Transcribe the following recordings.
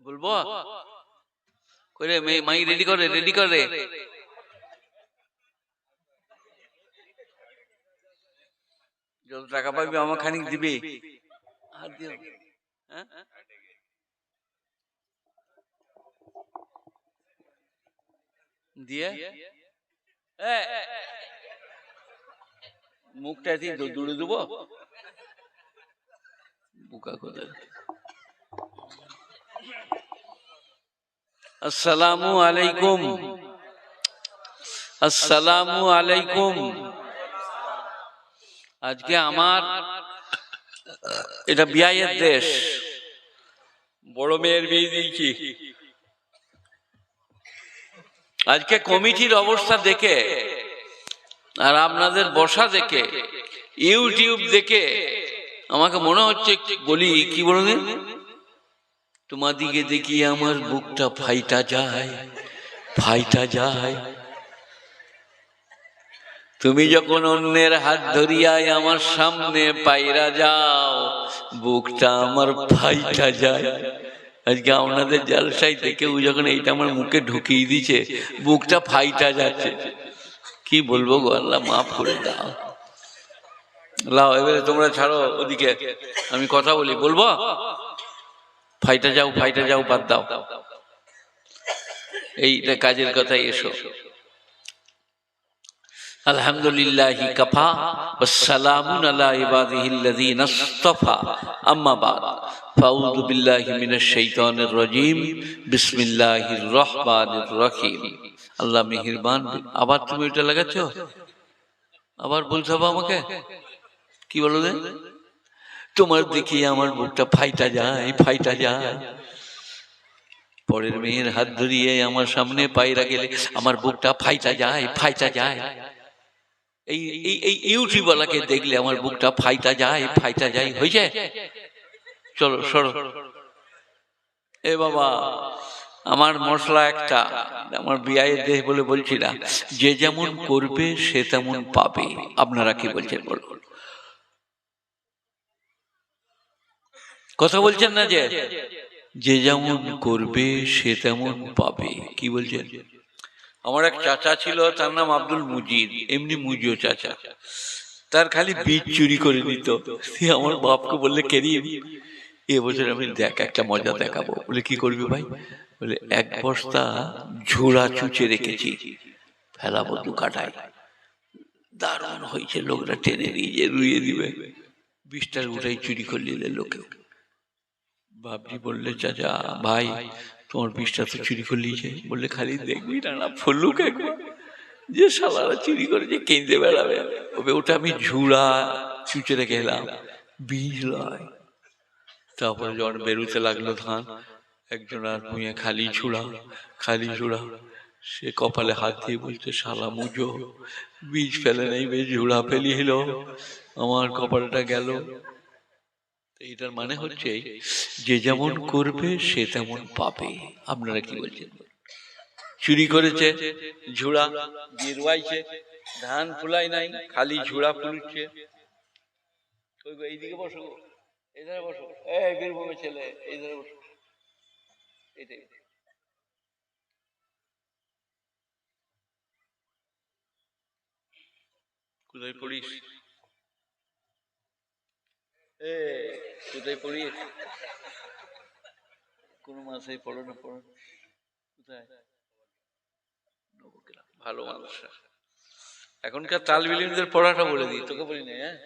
বলব? করে মাই রেডি করে রেডি করে। যত টাকা পাবি আমার খানিক দিবি। হাত দিও। হ্যাঁ? দিয়ে? এ, মুখটা এটি দূরে দেবো। বুকা কোথায়? আসসালামু আলাইকুম। আসসালামু আলাইকুম। আজকে আমার এটা বিয়ের দেশ। বড় মেয়ের বিয়ে দিয়েছি। আজকে কমিটির অবস্থা দেখে আর আপনাদের বসা দেখে, ইউটিউব দেখে আমাকে মনে হচ্ছে বলি কি বলুন? তোমাদিকে দেখি আমার বুকটা ফাইটা যায় ফাইটা যায়। তুমি যখন অন্যের হাত ধরিয়াই আমার সামনে পাইরা যাও, বুকটা আমার ফাইটা যায়। আজকে আপনাদের জালসাই থেকে ও যখন এইটা আমার মুখে ঢুকিয়ে দিছে বুকটা ফাইটা যাচ্ছে। কি বলব গো আল্লাহ, মাফ করে দাও। লাও এবারে তোমরা ছাড়ো, ওদিকে আমি কথা বলি, বলব? ফাইটা যাও ফাইটা যাও, বাদ দাও। এইটা কাজের কথাই এসো। আলহামদুলিল্লাহ কাফা ওয়াসসালামুন আলা ইবাদিহিল্লাযীনা ইসতাফা আম্মা বাদ। ফাউযু বিল্লাহি মিনাশ শাইতানির রাজীম। বিসমিল্লাহির রহমানির রহিম। আল্লাহ মেহেরবান। আবার তুমি এটা লাগাচ্ছো? আবার বলছো আমাকে? কি বলো রে তোমার দেখি আমার বুকটা ফাইটা যায় ফাইটা যায়। পরের মেয়ের হাত ধরিয়ে আমার সামনে পায়রা গেলে আমার বুকটা ফাইটা যায় ফাইটা যায়। এই এই এই ইউটিউবওয়ালাকে দেখলে আমার বুকটা ফাইটা যায় ফাইটা যায়। হয়েছে? চলো, সরো। এ বাবা, আমার মশলা একটা। আমার বিয়ের দেহ বলে বলছি না, যে যেমন করবে সে তেমন পাবে। আপনারা কি বলছেন বলুন কথা বলছেন না যে? যে? যেমন করবে সে তেমন পাবে। কি বলছেন? আমার এক চাচা ছিল তার নাম আব্দুল মুজিদ এমনি মুজিও চাচা। তার খালি বীজ চুরি করে নিত। সে আমার বাপকে বললে কেরি এবছর আমি দেখ একটা মজা দেখাবো। বলে কি করবি ভাই? বলে এক বস্তা ঝোড়া চুচে রেখেছি ফেলাবো দু কাটায়। দারুণ হয়েছে লোকরা টেনে নিয়ে যে রুইয়ে দিবে। বিশটার উঠাই চুরি করে নিলে লোকে বাবজি বললে, চাচা, ভাই, তোমার বিষটা তো চুরি করে নিয়েছে বললে, খালি দেখবি না না, ফুলুক একবার। যে শালারা চুরি করে, যে কেঁদে বেড়াবে। তবে ওটা আমি ঝুড়া চুচে রেখে এলাম বীজ লয়। তারপরে যখন বেরোতে লাগল ধান, একজন আর ভুঁয়ে খালি ঝুড়া খালি ঝুড়া। সে কপালে হাত দিয়ে বলছে, শালা মুজো বীজ ফেলে নেই বেশ ঝুড়া ফেলি হলো আমার কপালটা গেল। এইটার মানে হচ্ছে যে যেমন করবে সে তেমন পাবে। আপনারা কি বলছেন? চুরি করেছে ঝুড়া দিয়ে রুয়াইছে ধান ফুলাই নাই খালি ঝুড়া ফুলছে। এইদিকে বসো বসো। এই বীরভূমের ছেলে এই ধারে বসো। এটাই কোথায় পড়িস? এ কোথায় পড়িস কোন মাসে পড়ো না পড়ো। কোথায়? ভালো মানুষরা এখনকার তাল বিলিমদের পড়াটা বলে দিই তোকে বলি না হ্যাঁ?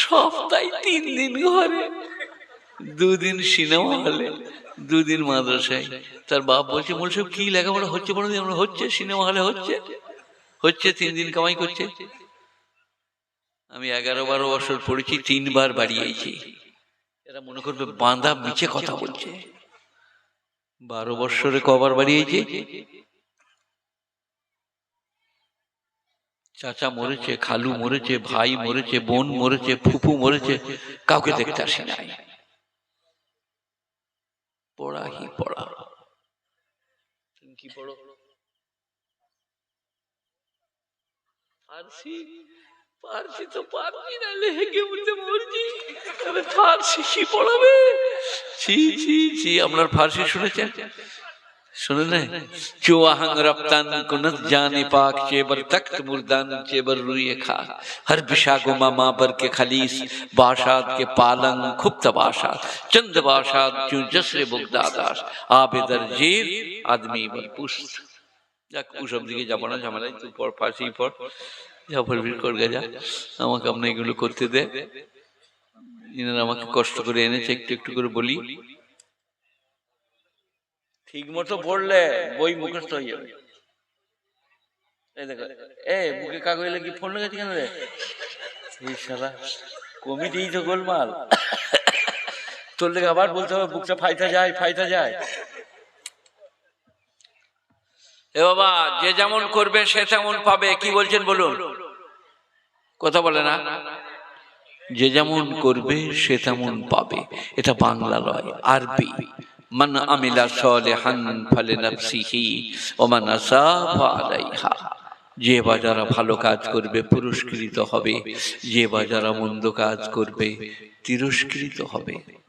সপ্তাহে তিন দিন ঘরে দুদিন সিনেমা হলে দুদিন মাদ্রাসায়। তার বাপ বলছে বলছে কি লেখাপড়া হচ্ছে বলো দিন আমরা হচ্ছে সিনেমা হলে হচ্ছে হচ্ছে তিন দিন কামাই করছে। আমি এগারো বারো বছর পড়েছি, তিনবার বাড়িয়েছি। এরা মনে করবে বাঁধা মিছে কথা বলছে। বারো বৎসরে কবার বাড়িয়েছে? চাচা মরেছে, খালু মরেছে, ভাই মরেছে, বোন মরেছে, ফুফু মরেছে, কাউকে দেখতে আসি নাই। পড়া হি পড়া। কি পড়ো? ফার্সি তো পারবি না লেহেঙ্গে বলতে মরজি তবে ফার্সি কি পড়াবে ছি ছি ছি আপনার ফার্সি শুনেছেন सुन रहे जो आहंग रफ्तान कुनत जाने पाक चेबर तख्त मुर्दान चेबर रुए खा। हर बिशा गुमा माबर के खलीस बाशाद के पालंग खुब तबाशाद चंद बाशाद क्यों जसरे बुगदादाश आबे दरजीर आदमी बलपुष्ट যাক ওসব দিকে যাব না ঝামেলাই তুই পর পাশেই পর। যা পড়বি কর যা আমাকে আপনি এগুলো করতে দে। ইনারা আমাকে কষ্ট করে এনেছে একটু একটু করে বলি। ঠিক মতো পড়লে বই মুখস্থ হয়ে যাবে। এই দেখো এ বুকে কাগজ লাগি ফোন লাগাচ্ছি কেন রে? এই শালা কমিটি তো গোলমাল। তোর লেগে আবার বলতে হবে বুকটা ফাইতা যায় ফাইতা যায়। এ বাবা, যে যেমন করবে, সে তেমন পাবে। কি বলছেন বলুন? কথা বলে না। যে যেমন করবে, সে তেমন পাবে। এটা বাংলা লয় আরবি। মান আমিলা সালিহান ফালিনাফসিহি ওয়া মান আসা যে বা যারা ভালো কাজ করবে, পুরস্কৃত হবে। যে বা যারা মন্দ কাজ করবে, তিরস্কৃত হবে।